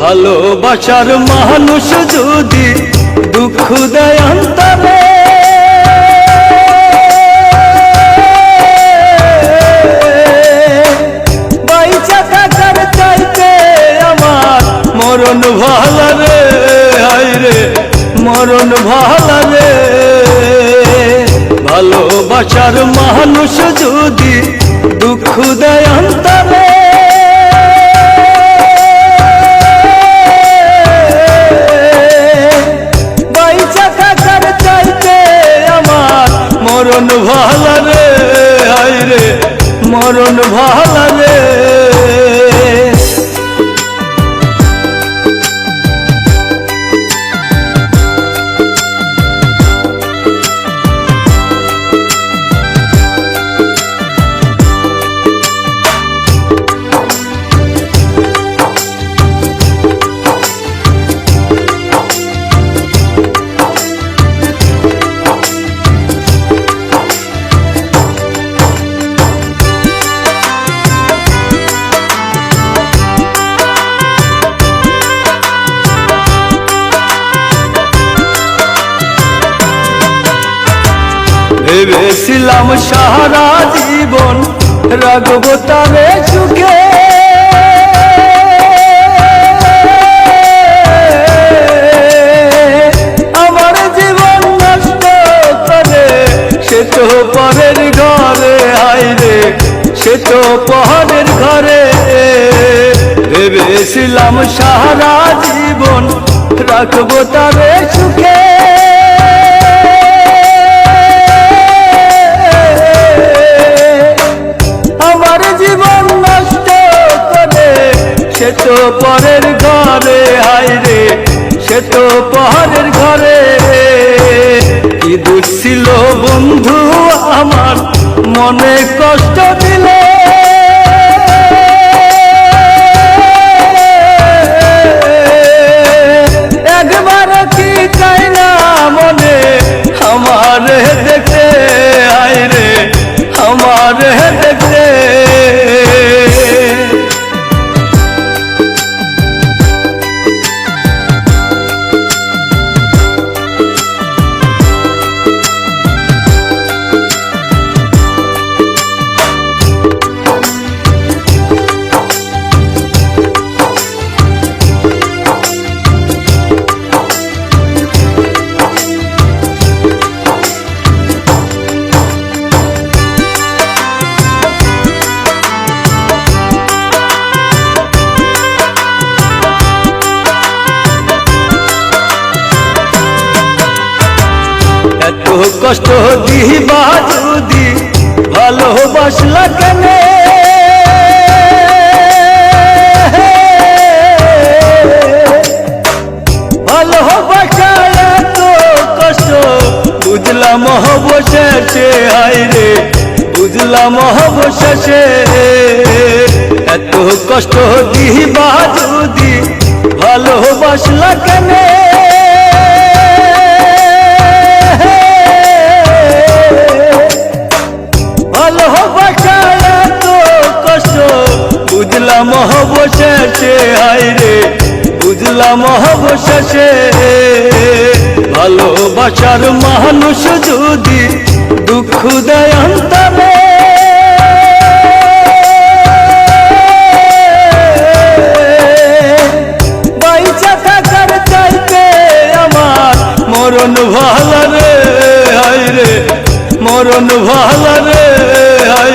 ভালোবাসার মানুষ যদি দুঃখ দেয় অন্তরে, বাইচা থাকার চাইতে আমার মরণ ভালো রে হায় রে, মরণ ভালো রে। ভালোবাসার মানুষ যদি দুঃখ দেয় অন্তরে মরণ ভালো রে ভেবেছিলাম সারা জীবন রাগব তারে সুখে। আমার জীবন নষ্ট করে, সে তো পরের ঘরে, আইরে, সে তো পরের ঘরে। ভেবেছিলাম সারা জীবন, রাখব তারে সুখে। তো পরের ঘরে, হায় রে, সে তো পরের ঘরে। কি দুঃখ বন্ধু আমার, মনে কষ্ট দিলে কষ্ট দিবা যদি ভালোবাসলা কেন? বুঝলাম অবশেষে হায় রে। বুঝলাম অবশেষে এত কষ্ট দিবা যদি ভালোবাসলা কেন? ভালোবাসা এত কষ্ট। বুঝলাম অবশেষে রে বুঝলাম অবশেষে ভালোবাসার মানুষ যদি দুঃখ দেয় অন্তরে